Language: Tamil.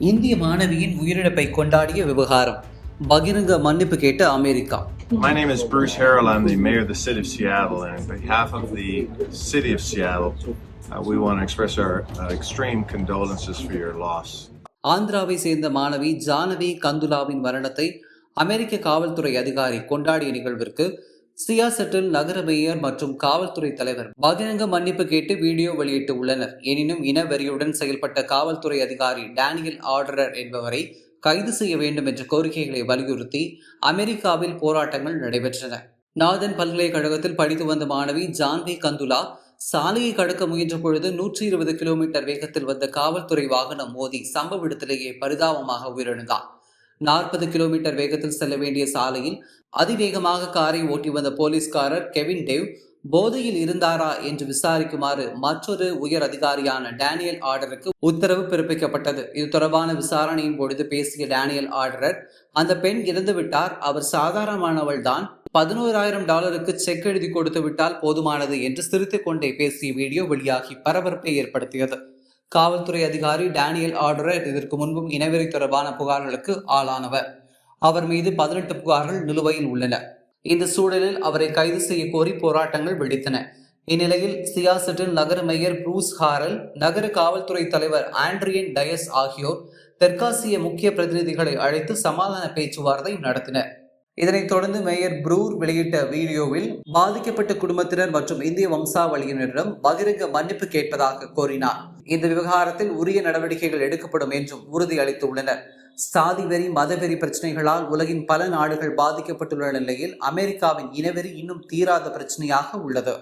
இந்திய மாணவியின் உயிரிழப்பை கொண்டாடிய விவகாரம் பகிரங்க மன்னிப்பு கேட்ட America My name is Bruce Harrell. I'm the mayor of the city of Seattle, and on behalf of the city of Seattle, uh, we want to express our uh, extreme condolences for your loss. ஆந்திராவை சேர்ந்த மாணவி ஜானவி கந்துலாவின் மரணத்தை அமெரிக்க காவல்துறை அதிகாரி கொண்டாடிய நிகழ்விற்கு சியாசெட்டில் நகர மேயர் மற்றும் காவல்துறை தலைவர். பகிரங்க மன்னிப்பு கேட்டு வீடியோ வெளியிட்டு உள்ளனர். எனினும் இனவெறியுடன் செயல்பட்ட காவல்துறை அதிகாரி டேனியல் ஆர்டரர் என்பவரை கைது செய்ய வேண்டும் என்ற கோரிக்கைகளை வலியுறுத்தி அமெரிக்காவில் போராட்டங்கள் நடைபெற்றன. நாதன் பல்கலைக்கழகத்தில் படித்து வந்த மாணவி ஜான்வி கந்துலா சாலையை கடக்க முயன்ற பொழுது நூற்றி இருபது கிலோமீட்டர் வேகத்தில் வந்த காவல்துறை வாகனம் மோதி சம்பவ இடத்திலேயே பரிதாபமாக உயிரிழந்தார். நாற்பது கிலோமீட்டர் வேகத்தில் செல்ல வேண்டிய சாலையில் அதிவேகமாக காரை ஓட்டி வந்த போலீஸ்காரர் கெவின் டேவ் போதையில் இருந்தாரா என்று விசாரிக்குமாறு மற்றொரு உயர் அதிகாரியான டேனியல் ஆர்டருக்கு உத்தரவு பிறப்பிக்கப்பட்டது. இது தொடர்பான விசாரணையின் பொழுது பேசிய டேனியல் ஆர்டரர் அந்த பெண் இறந்துவிட்டார் அவர் சாதாரணமானவள் தான் பதினோராயிரம் டாலருக்கு செக் எழுதி கொடுத்து விட்டால் போதுமானது என்று சிரித்துக் கொண்டே பேசிய வீடியோ வெளியாகி பரபரப்பை ஏற்படுத்தியது. காவல்துறை அதிகாரி டேனியல் ஆர்டரர் இதற்கு முன்பும் இனவெறி தொடர்பான புகார்களுக்கு ஆளானவர். அவர் மீது பதினெட்டு புகார்கள் நிலுவையில் உள்ளன. இந்த சூழலில் அவரை கைது செய்ய கோரி போராட்டங்கள் வெடித்தன. இந்நிலையில் சியாசட்டின் நகர மேயர் ப்ரூஸ் ஹாரல் நகர காவல்துறை தலைவர் ஆண்ட்ரியன் டயஸ் ஆகியோர் தெற்காசிய முக்கிய பிரதிநிதிகளை அழைத்து சமாதான பேச்சுவார்த்தை நடத்தினர். இதனைத் தொடர்ந்து மேயர் ப்ரூர் வெளியிட்ட வீடியோவில் பாதிக்கப்பட்ட குடும்பத்தினர் மற்றும் இந்திய வம்சாவளியினரிடம் பகிரங்க மன்னிப்பு கேட்பதாக கோரினார். இந்த விவகாரத்தில் உரிய நடவடிக்கைகள் எடுக்கப்படும் என்றும் உறுதியளித்துள்ளனர். சாதி வெறி மதவெறி பிரச்சனைகளால் உலகின் பல நாடுகள் பாதிக்கப்பட்டுள்ள நிலையில் அமெரிக்காவின் இனவெறி இன்னும் தீராத பிரச்சனையாக உள்ளது.